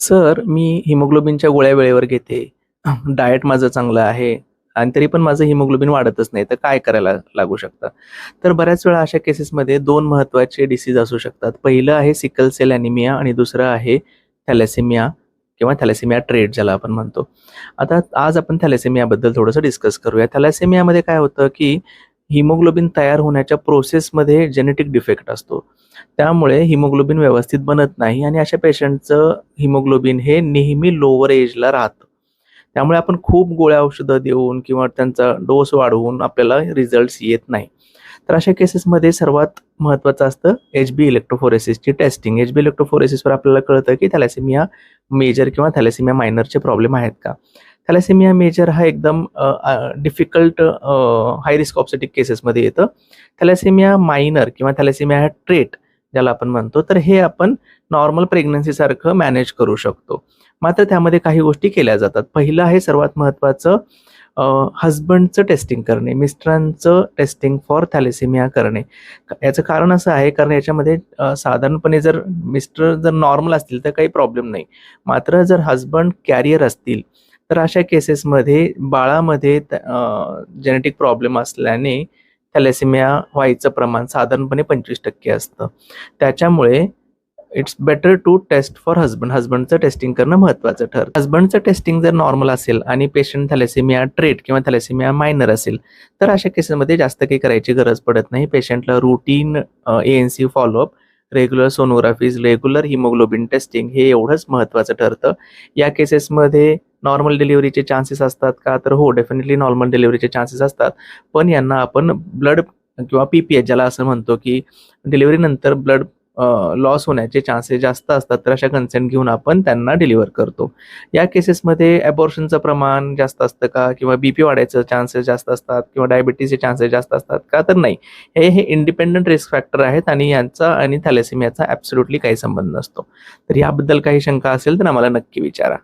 Sir, मी हिमोग्लोबिनच्या गोळ्या वेळेवर घेते. डाएट माझं चांगलं आहे आणि तरी पण माझं हिमोग्लोबिन वाढतच नाही. तर काय करायला लागू शकतं? तर बऱ्याच वेळा अशा केसेसमध्ये दोन महत्त्वाचे डिसीज असू शकतात. पहिलं आहे सिकल सेल एनिमिया आणि दुसरं आहे थॅलेसेमिया किंवा थॅलेसेमिया ट्रेड ज्याला आपण म्हणतो. आता आज आपण थॅलेसेमियाबद्दल थोडंसं डिस्कस करूया. थॅलेसेमियामध्ये काय होतं, की हिमोग्लोबिन तयार होण्याच्या प्रोसेसमध्ये जेनेटिक डिफेक्ट असतो. त्यामुळे हिमोग्लोबिन व्यवस्थित बनत नाही आणि अशा पेशंटचं हिमोग्लोबिन हे नेहमी लोवर एजला राहतं. त्यामुळे आपण खूप गोळ्या औषधं देऊन किंवा त्यांचा डोस वाढवून आपल्याला रिझल्ट्स येत नाही. तर अशा केसेसमध्ये सर्वात महत्त्वाचं असतं एच-बी इलेक्ट्रोफोरेसिसची टेस्टिंग. एच-बी इलेक्ट्रोफोरेसिसवर आपल्याला कळतं, की थॅलेसेमिया मेजर किंवा थॅलेसेमिया मायनरचे प्रॉब्लेम आहेत का? थॅलेसेमिया मेजर हा एकदम डिफिकल्ट हाय रिस्क ऑप्सेटिक केसेसमध्ये येतं. थॅलेसेमिया मायनर किंवा थॅलेसेमिया ट्रेट ज्याला आपण म्हणतो, तर हे आपण नॉर्मल प्रेग्नन्सीसारखं मॅनेज करू शकतो. मात्र त्यामध्ये काही गोष्टी केल्या जातात. पहिलं आहे सर्वात महत्त्वाचं हजबंडचं हसबंडचं टेस्टिंग करणे, मिस्टरांचं टेस्टिंग फॉर थॅलेसेमिया करणे. याचं कारण असं आहे, कारण याच्यामध्ये साधारणपणे जर मिस्टर जर नॉर्मल असतील तर काही प्रॉब्लेम नाही. मात्र जर हजबंड कॅरियर असतील, तर अशा केसेसमध्ये बाळामध्ये जेनेटिक प्रॉब्लेम असल्याने थॅलेसिमिया व्हायचं प्रमाण साधारणपणे 25% असतं. त्याच्यामुळे it's better to test for husband. हसबंडचं testing करणं महत्त्वाचं ठर हसबंडचं टेस्टिंग जर नॉर्मल असेल आणि पेशंट थॅलेसेमिया ट्रेट किंवा थॅलेसेमिया मायनर असेल, तर अशा केसेसमध्ये जास्त काही करायची गरज पडत नाही. पेशंटला routine N C follow up, regular sonographies, regular haemoglobin testing हे एवढंच महत्त्वाचं ठरतं. या केसेसमध्ये नॉर्मल डिलिव्हरीचे चान्सेस असतात का? तर हो, डेफिनेटली नॉर्मल डिलिव्हरीचे चान्सेस असतात. पण यांना आपण ब्लड किंवा पी-पी-एच ज्याला असं म्हणतो, की डिलिव्हरीनंतर ब्लड लॉस होण्याचे चान्सेस जास्त असतात. तर अशा कन्सेंट घेऊन आपण त्यांना डिलिव्हर करतो. या केसेसमध्ये ॲबॉर्शनचं प्रमाण जास्त असतं का? किंवा बी पी वाढायचं चान्सेस जास्त असतात किंवा डायबिटीजचे चान्सेस जास्त असतात का? तर नाही. हे हे इंडिपेंडंट रिस्क फॅक्टर आहेत आणि यांचा आणि थॅलेसिमियाचा ॲब्सोल्युटली काही संबंध नसतो. तर याबद्दल काही शंका असेल तर आम्हाला नक्की विचारा.